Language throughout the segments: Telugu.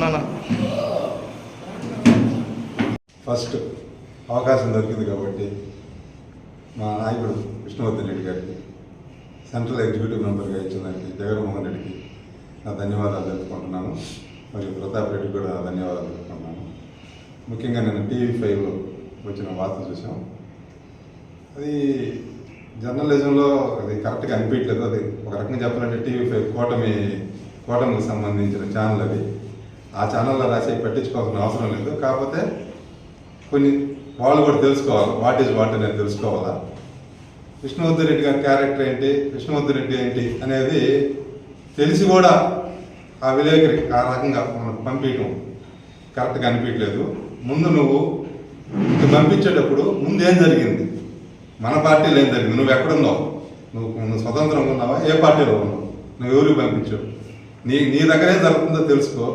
నో ఫస్ట్ అవకాశం దొరికింది కాబట్టి మా నాయకుడు విష్ణువర్ధన్ రెడ్డి గారికి సెంట్రల్ ఎగ్జిక్యూటివ్ మెంబర్గా ఇచ్చిన దానికి జగన్మోహన్ రెడ్డికి నా ధన్యవాదాలు తెలుపుకుంటున్నాను. మరియు ప్రతాప్ రెడ్డికి కూడా ధన్యవాదాలు తెలుపుకుంటున్నాను. ముఖ్యంగా నేను టీవీ ఫైవ్లో వచ్చిన వార్త చూసాం అది జర్నలిజంలో అది కరెక్ట్గా అనిపించలేదు అది ఒక రకంగా చెప్పాలంటే టీవీ ఫైవ్ కూటమి కూటమికి సంబంధించిన ఛానల్ అది. ఆ ఛానల్లో రాసి పట్టించుకోవాల్సిన అవసరం లేదు. కాకపోతే కొన్ని వాళ్ళు కూడా తెలుసుకోవాలి. వాట్ ఈజ్ వాట్ అనేది తెలుసుకోవాలా? విష్ణువర్ధన్ రెడ్డి గారి క్యారెక్టర్ ఏంటి? విష్ణువర్ధన్ రెడ్డి ఏంటి? అనేది తెలిసి కూడా ఆ విలేకరి ఆ రకంగా మనకు పంపించడం కరెక్ట్గా అనిపించలేదు. ముందు నువ్వు ఇటు పంపించేటప్పుడు ముందు ఏం జరిగింది? మన పార్టీలో ఏం జరిగింది? నువ్వు ఎక్కడున్నావు నువ్వు నువ్వు స్వతంత్రంగా ఉన్నావా? ఏ పార్టీలో ఉన్నావు? నువ్వు ఎవరికి పంపించావు? నీ నీ దగ్గర ఏం జరుగుతుందో తెలుసుకో.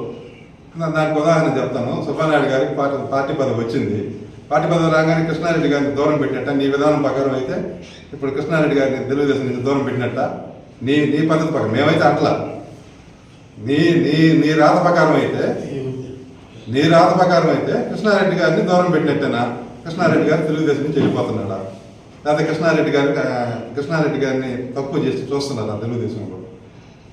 దానికి ఉదాహరణ చెప్తాను. సుబ్బానాయుడు గారికి పార్టీ పార్టీ పదవి వచ్చింది. పార్టీ పదవి రాగానే కృష్ణారెడ్డి గారిని దూరం పెట్టినట్ట. నీ విధానం ప్రకారం అయితే ఇప్పుడు కృష్ణారెడ్డి గారిని తెలుగుదేశం నుంచి దూరం పెట్టినట్ట. నీ నీ పద్ధతి ప్రకారం. మేమైతే అట్లా. నీ నీ నీ రాత ప్రకారం అయితే నీ రాత ప్రకారం అయితే కృష్ణారెడ్డి గారిని దూరం పెట్టినట్టేనా? కృష్ణారెడ్డి గారు తెలుగుదేశం నుంచి వెళ్ళిపోతున్నాడా? లేకపోతే కృష్ణారెడ్డి గారు కృష్ణారెడ్డి గారిని తక్కువ చేసి చూస్తున్నారా తెలుగుదేశంలో?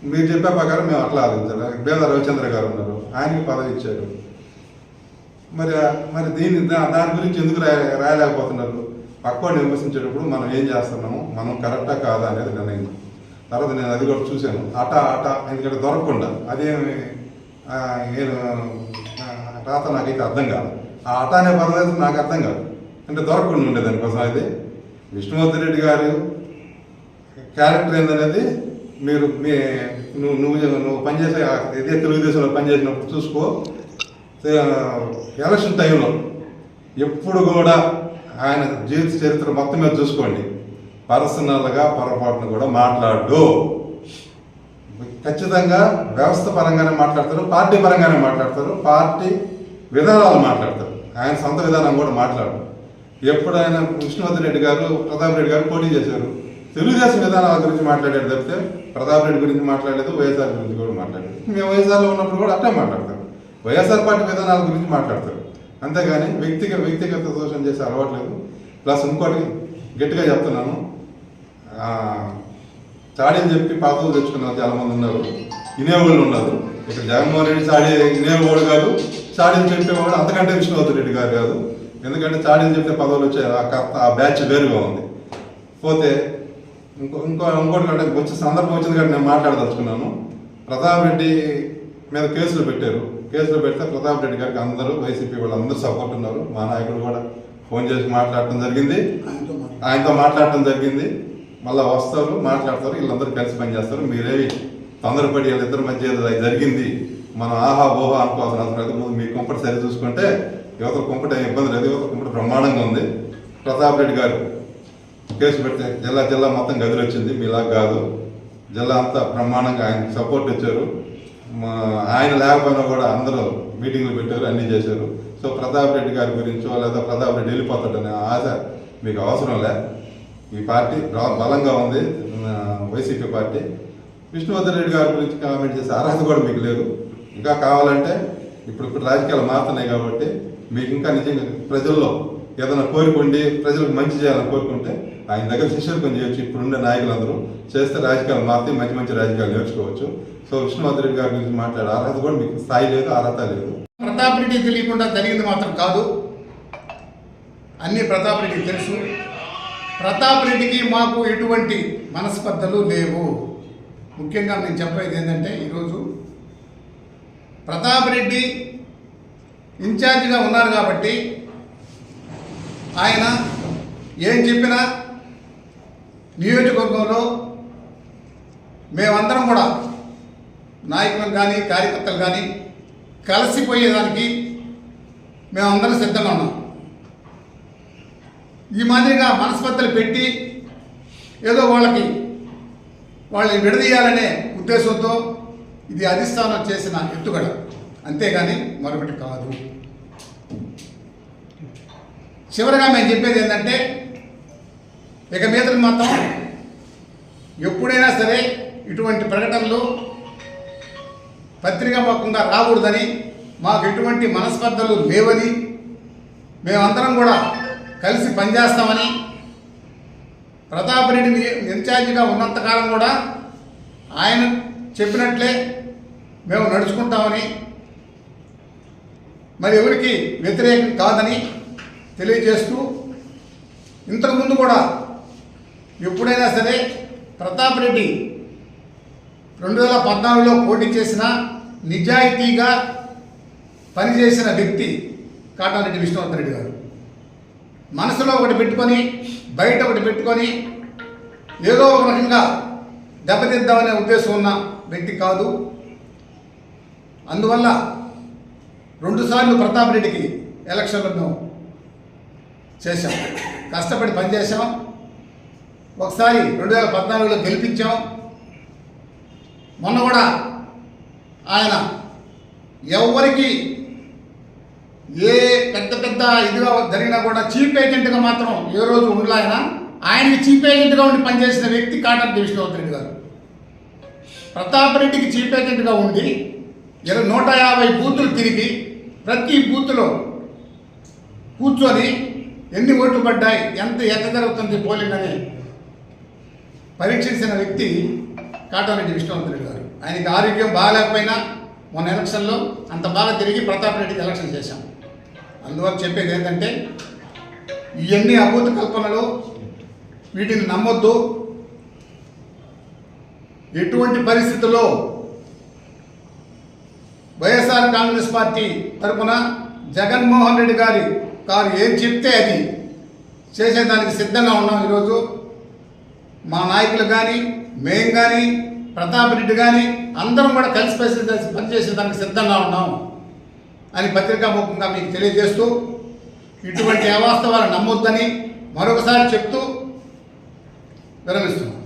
మీరు చెప్పే ప్రకారం మేము అట్లా ఆలోచించాలి. బేద రవిచంద్ర గారు ఉన్నారు. ఆయనకి పదవి ఇచ్చారు. మరి మరి దీని దాని గురించి ఎందుకు రాయ రాయలేకపోతున్నారు? పక్కోడిని విమర్శించేటప్పుడు మనం ఏం చేస్తున్నాము? మనం కరెక్టా కాదా అనేది నిర్ణయం. తర్వాత నేను అది కూడా చూశాను. అట అట ఎందుకంటే దొరకకుండా. అదేమి నేను రాత నాకైతే అర్థం కాదు. ఆ అట అనే పదం నాకు అర్థం కాదు. అంటే దొరకకుండా ఉండే దానికోసం అయితే విష్ణువర్ధన్ రెడ్డి గారు క్యారెక్టర్ ఏందనేది మీరు మీ నువ్వు నువ్వు నువ్వు పనిచేసే ఇదే తెలుగుదేశంలో పనిచేసినప్పుడు చూసుకో. ఎలక్షన్ టైంలో ఎప్పుడు కూడా ఆయన జీవిత చరిత్ర మొత్తం మీద చూసుకోండి. పర్సనల్గా పొరపాటును కూడా మాట్లాడు. ఖచ్చితంగా వ్యవస్థ పరంగానే మాట్లాడతారు పార్టీ పరంగానే మాట్లాడతారు పార్టీ విధానాలు మాట్లాడతారు. ఆయన సొంత విధానం కూడా మాట్లాడు. ఎప్పుడు ఆయన విష్ణువర్ధన్ రెడ్డి గారు ప్రతాప్ రెడ్డి గారు పోటీ చేశారు. తెలుగుదేశం విధానాల గురించి మాట్లాడాడు తప్పితే ప్రతాప్ రెడ్డి గురించి మాట్లాడలేదు వైఎస్ఆర్ గురించి కూడా మాట్లాడలేదు. మేము వైఎస్ఆర్లో ఉన్నప్పుడు కూడా అట్టే మాట్లాడతారు వైఎస్ఆర్ పార్టీ విధానాల గురించి మాట్లాడతారు. అంతేగాని వ్యక్తిగత వ్యక్తిగత దోషం చేసే అలవాట్లేదు ప్లస్ ఇంకోటి గట్టిగా చెప్తున్నాను. ఆ, చాడీని చెప్పి పాతలు తెచ్చుకున్నారు చాలామంది ఉన్నారు. వినేవాళ్ళు ఉన్నారు. ఇక్కడ జగన్మోహన్ రెడ్డి చాడీ వినేవాడు కాదు. చాడీని చెప్పేవాడు అంతకంటే విష్ణువర్ధన్ రెడ్డి గారు కాదు. ఎందుకంటే చాడీని చెప్తే పదవులు వచ్చే ఆ ఆ బ్యాచ్ వేరుగా ఉంది. పోతే ఇంకో ఇంకో ఇంకోటి కంటే వచ్చే సందర్భం వచ్చింది కాబట్టి నేను మాట్లాడదలుచుకున్నాను. ప్రతాప్ రెడ్డి మీద కేసులు పెట్టారు. కేసులు పెడితే ప్రతాప్ రెడ్డి గారికి అందరూ వైసీపీ వాళ్ళు అందరూ సపోర్ట్ ఉన్నారు. మా నాయకుడు కూడా ఫోన్ చేసి మాట్లాడటం జరిగింది. ఆయనతో మాట్లాడటం జరిగింది. మళ్ళీ వస్తారు మాట్లాడతారు వీళ్ళందరూ కలిసి పనిచేస్తారు. మీరేమి తొందరపడి వీళ్ళిద్దరి మధ్య ఏదో జరిగింది. మనం ఆహా ఓహా అనుకోవాల్సిన అవసరం లేదు. ముందు మీ కుంపటి సరి చూసుకుంటే యువత కుంపటి ఏం ఇబ్బంది లేదు. యువత కుంపటి బ్రహ్మాండంగా ఉంది. ప్రతాప్ రెడ్డి గారు కేసు పెడితే జిల్లా జిల్లా మొత్తం గదిలో వచ్చింది. మీలా కాదు. జిల్లా అంతా బ్రహ్మాండంగా ఆయన సపోర్ట్ ఇచ్చారు. మా ఆయన లేకపోయినా కూడా అందరూ మీటింగ్లు పెట్టారు అన్నీ చేశారు. సో ప్రతాప్ రెడ్డి గారి గురించో లేదా ప్రతాప్ రెడ్డి వెళ్ళిపోతాడనే ఆశ మీకు అవసరం లే. ఈ పార్టీ బలంగా ఉంది. YCP party. విష్ణువర్ధన్ రెడ్డి గారి గురించి కామెంట్ చేసే అర్హత కూడా మీకు లేదు. ఇంకా కావాలంటే ఇప్పుడు ఇప్పుడు రాజకీయాలు మారుతున్నాయి కాబట్టి మీకు ఇంకా నిజంగా ప్రజల్లో ఏదైనా కోరుకోండి ప్రజలకు మంచి చేయాలని కోరుకుంటే ఆయన దగ్గర శిష్యులు పని చేయొచ్చు. ఇప్పుడుండే నాయకులందరూ చేస్తే రాజకీయాలు మారితే మంచి మంచి రాజకీయాలు నేర్చుకోవచ్చు. సో విష్ణువర్ధన్ రెడ్డి గారి గురించి మాట్లాడే అర్హత కూడా మీకు స్థాయి లేదు అర్హత లేదు. ప్రతాప్ రెడ్డి తెలియకుండా జరిగింది మాత్రం కాదు. అన్ని ప్రతాప్ రెడ్డికి తెలుసు. ప్రతాప్ రెడ్డికి మాకు ఎటువంటి మనస్పర్ధలు లేవు. ముఖ్యంగా నేను చెప్పేది ఏంటంటే ఈరోజు ప్రతాప్ రెడ్డి ఇన్ఛార్జిగా ఉన్నారు కాబట్టి ఆయన ఏం చెప్పినా నియోజకవర్గంలో మేమందరం కూడా నాయకులు కానీ కార్యకర్తలు కానీ కలిసిపోయేదానికి మేమందరం సిద్ధంగా ఉన్నాం. ఈ మాదిరిగా మనస్పర్ధలు పెట్టి ఏదో వాళ్ళకి వాళ్ళని విడదీయాలనే ఉద్దేశంతో ఇది అధిష్టానం చేసిన ఎత్తుగడ. అంతేగాని మరొకటి కాదు. చివరిగా మేము చెప్పేది ఏంటంటే ఇక మీద మాత్రం ఎప్పుడైనా సరే ఇటువంటి ప్రకటనలు పత్రికాముఖంగా రాకూడదని మాకు ఎటువంటి మనస్పర్ధలు లేవని మేమందరం కూడా కలిసి పనిచేస్తామని ప్రతాప్ రెడ్డి ఇన్ఛార్జిగా ఉన్నంతకాలం కూడా ఆయన చెప్పినట్లే మేము నడుచుకుంటామని మరి ఎవరికి వ్యతిరేకం కాదని తెలియజేస్తూ ఇంతకుముందు కూడా ఎప్పుడైనా సరే ప్రతాప్ రెడ్డి రెండు వేల పద్నాలుగులో పోటీ చేసిన నిజాయితీగా పనిచేసిన వ్యక్తి కాటారెడ్డి విష్ణువర్ధన్ రెడ్డి గారు. మనసులో ఒకటి పెట్టుకొని బయట ఒకటి పెట్టుకొని ఏదో ఒక రకంగా దెబ్బతిద్దామనే ఉద్దేశం ఉన్న వ్యక్తి కాదు. అందువల్ల రెండుసార్లు ప్రతాప్ రెడ్డికి ఎలక్షన్లో మేము చేశాం. కష్టపడి పనిచేసాం ఒకసారి రెండు వేల పద్నాలుగులో గెలిపించాం. మొన్న కూడా ఆయన ఎవరికి ఏ పెద్ద పెద్ద ఇదిగా జరిగినా కూడా చీఫ్ ఏజెంట్గా మాత్రం ఏ రోజు ఉండలే ఆయన. ఆయనకి చీఫ్ ఏజెంట్గా ఉండి పనిచేసిన వ్యక్తి కాటన్ విష్ణువర్ధన్ రెడ్డి గారు. ప్రతాప్ రెడ్డికి చీఫ్ ఏజెంట్గా ఉండి ఇరవై నూట యాభై బూతులు తిరిగి ప్రతి బూత్లో కూర్చొని ఎన్ని ఓట్లు పడ్డాయి? ఎంత ఎంత జరుగుతుంది పోలింగ్ అని పరీక్షించిన వ్యక్తి కాటారెడ్డి విష్ణువర్ధన్ గారు. ఆయనకి ఆరోగ్యం బాగాలేకపోయినా మొన్న ఎలక్షన్లో అంత బాగా తిరిగి ప్రతాప్ రెడ్డికి ఎలక్షన్ చేశాం. అందువల్ల చెప్పేది ఏంటంటే ఇవన్నీ అభూత కల్పనలు వీటిని నమ్మొద్దు. ఎటువంటి పరిస్థితుల్లో వైఎస్ఆర్ కాంగ్రెస్ పార్టీ తరఫున జగన్మోహన్ రెడ్డి గారి తాను ఏం చెప్తే అది చేసేదానికి సిద్ధంగా ఉన్నాం ఈరోజు. మా నాయకులు కానీ మేం కానీ ప్రతాప్ రెడ్డి కానీ అందరం కూడా కలిసి పని పనిచేసేదానికి సిద్ధంగా ఉన్నాం అని పత్రికాముఖంగా మీకు తెలియజేస్తూ ఇటువంటి అవాస్తవాలు నమ్మొద్దని మరొకసారి చెప్తూ విరమిస్తున్నాం.